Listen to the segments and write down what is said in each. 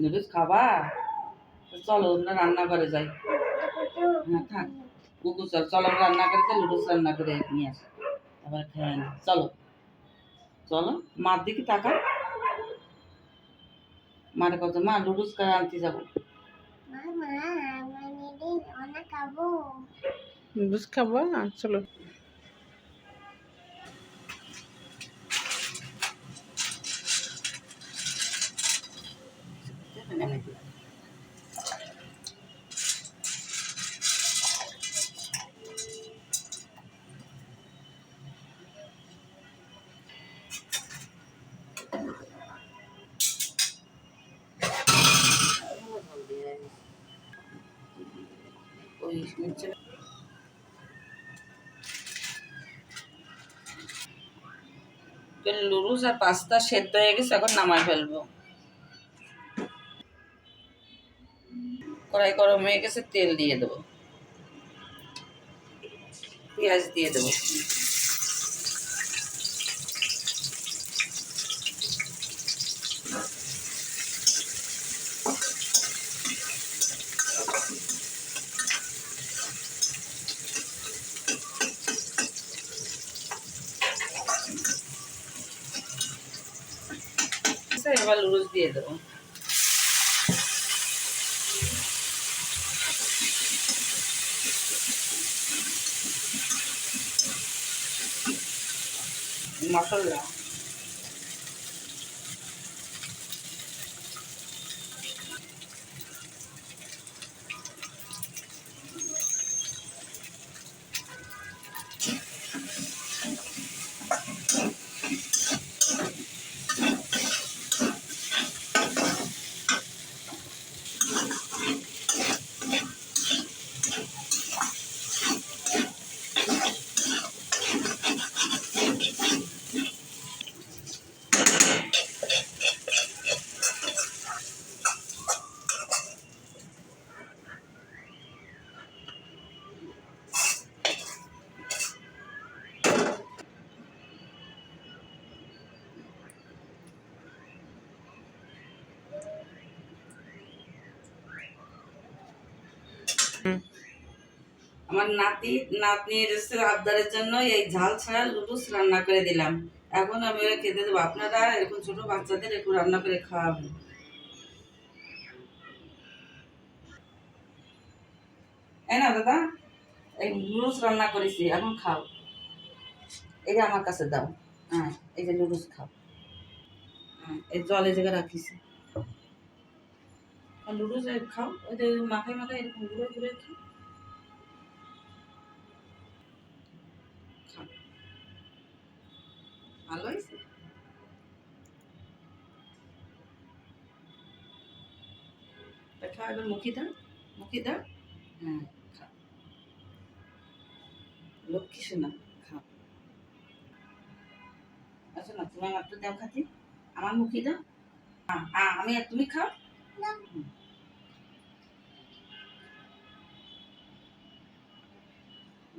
Noodles খাবা? চলো আমরা রান্না করে যাই। হ্যাঁ থাক। কুকুর চল চলো আমরা রান্না করে যাই নুডলস রান্না করে নিয়ে আসি। আবার খেয়ে নি। চলো। চলো মার দিকে টাকা মারে কত মা নুডলস করে আনতে যাব। মামা আমি দিন অনেক খাব। নুডলস খাব চলো। লুরুস আর পাস্তা সেদ্ধ হয়ে গেছে এখন নামায় ফেলব। কড়াই গরম হয়ে গেছে তেল দিয়ে দেবো। পেঁয়াজ দিয়ে দেবো। এবার লুরুস দিয়ে দেবো। 마살라 আমার নাতি, নাতনির আবদারের জন্য এই ঝাল ছাড়া রান্না করে দিলাম। এখন আমি ওরা খেতে দেবো। আপনারা ছোট বাচ্চাদের একটু রান্না করে না দাদা, এই লুডুস রান্না করেছি, এখন খাও। এই যে আমার কাছে দাও। হ্যাঁ এই যে লুডুস খাও। হ্যাঁ এই জল জায়গায় এই খাও। ওই যে মাখাই মাখাই এরকম ঘুরে ঘুরে খাও। ভালো হয়েছে? এবার মুখি দাও মুখি দাও হ্যাঁ লক্ষ্মী আচ্ছা না তুমি আমার দাও খাতি। আমার মুখি দাও আমি আর তুমি খাও?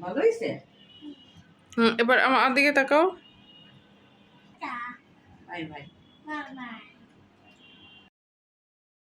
ভালো হয়েছে হুম এবার আমার দিকে তাকাও। ভাই বাই বাই